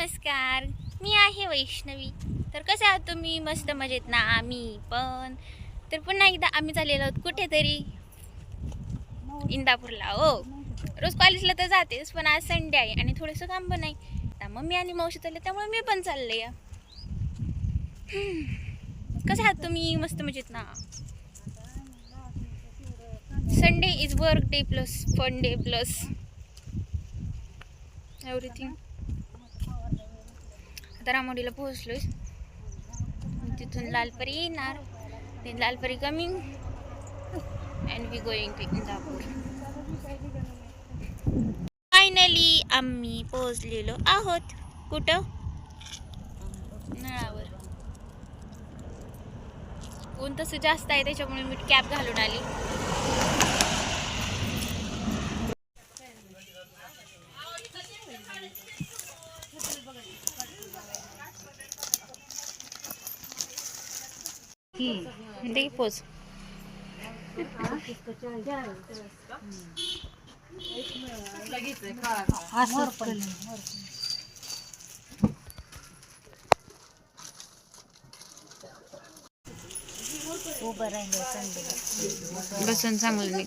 नमस्कार मी आहे वैष्णवी. तर कसे आहात तुम्ही? मस्त मजेत ना? आम्ही पण. तर पुन्हा एकदा आम्ही चाललेलो आहोत कुठेतरी? इंदापूरला हो. रोज कॉलेजला तर जातेच पण आज संडे आहे आणि थोडंसं काम पण आहे. आता मम्मी आणि मावशी चालले त्यामुळे मी पण चालले. या कसे आहात तुम्ही? मस्त मजेत ना? Sunday is work day plus fun day plus everything आता रामोडीला पोहोचलोय तिथून लालपरी येणार. Then Lalpari coming and we going to Indapur finally आम्ही पोहोचलेलो आहोत. कुठं? नळावर. ऊन तसं जास्त आहे त्याच्यामुळे मी कॅब घालून आली. दे पोच. उभं राहिलं बसून चांगलं निघ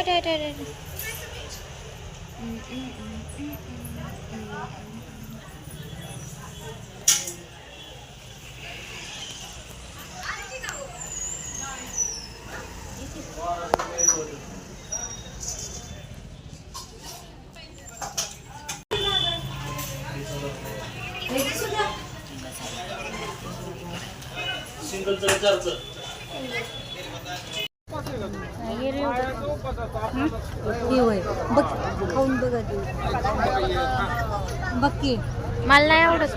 あれあれあれあれ新婚連れて。होय बघ खाऊन बघ. बघ की. मला नाही आवडत.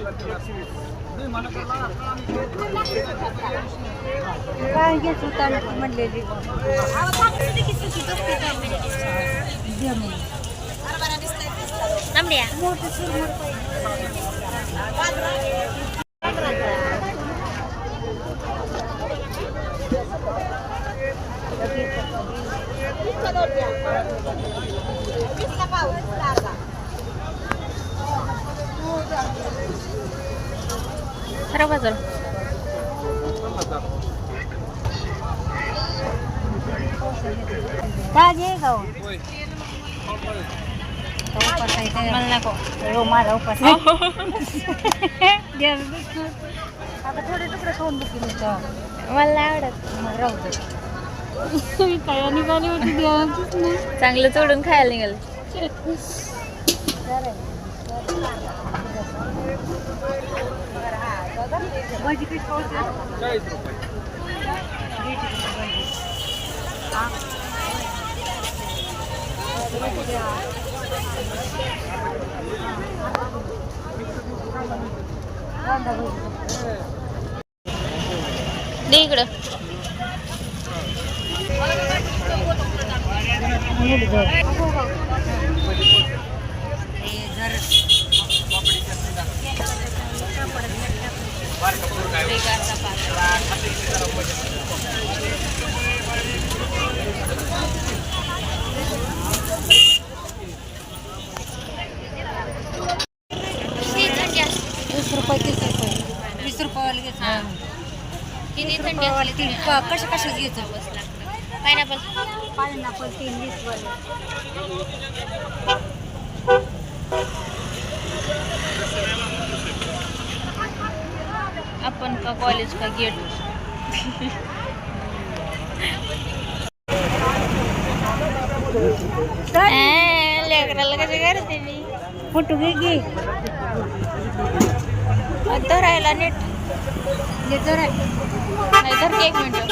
काय घेत होता म्हणलेली? मोठं सुरमर पाहिजे. खरं बाजूला ताजे काय? मला नको हो माझा उपास. आता थोडे तुकडे खाऊन बघ की नुसतं. मला आवडत मग राहू दे चांगलं चोडून खायला निघाल. भाजी इकडं नीट धर. किती थंडी असते वीस रुपयाला घ्यायचं किती थंडी क- कशा कशाच घ्यायचं पायनॅपल पायनॅपल तीन वीस वाले आपण का कॉलेज का गेट लेकराला कसे करते मी? फोटो घे घे. धरायला नीट. ये जर आहे नाही तर एक मिनिट.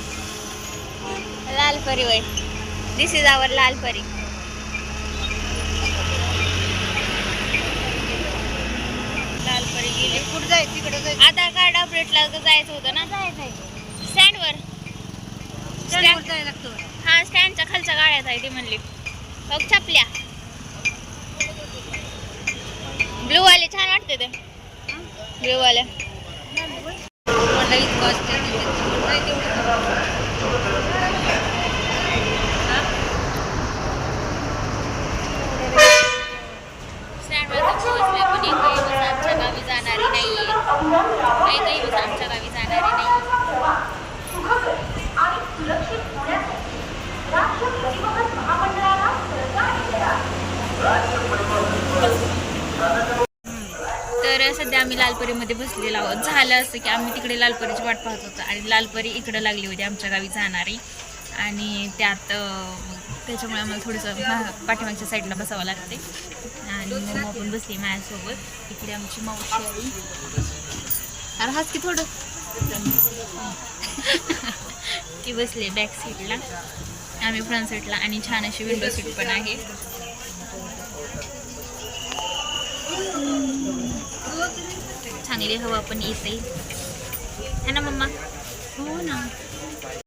लाल परी वय दिस इज आवर लाल परी लाल परी गेली. कुठं जायचं? तिकडे जायचं? आधार कार्ड अपडेटला जायचं होतं ना? जायचं स्टँडवर स्टँडवर जायला लागतो हा स्टँडच्या खालच्या गाड्यात आहे ती म्हणली. बघ छापल्या. ब्लू वाले छान वाटते ते. ब्लू वाले. म्हणलं स्टँडवर पण एकही बस आमच्या गावी जाणारी आहे एकही बस आमच्या गावी जाणारी नाही तर सध्या आम्ही लालपरीमध्ये बसलेलो आहोत. झालं असं की आम्ही तिकडे लालपरीची वाट पाहत होतो आणि लालपरी इकडं लागली होती आमच्या गावी जाणारी. आणि त्यात त्याच्यामुळे आम्हाला थोडंसं पाठीमागच्या साईडला बसावं लागते आणि मम्मा पण बसली माझ्यासोबत. इकडे आमची मावशी आली अरे हाच की थोडं. ती बसली बॅक सीटला आम्ही फ्रंट सीटला आणि छान अशी विंडो सीट पण आहे. चांगली हवा पण येते है ना मम्मा? हो ना.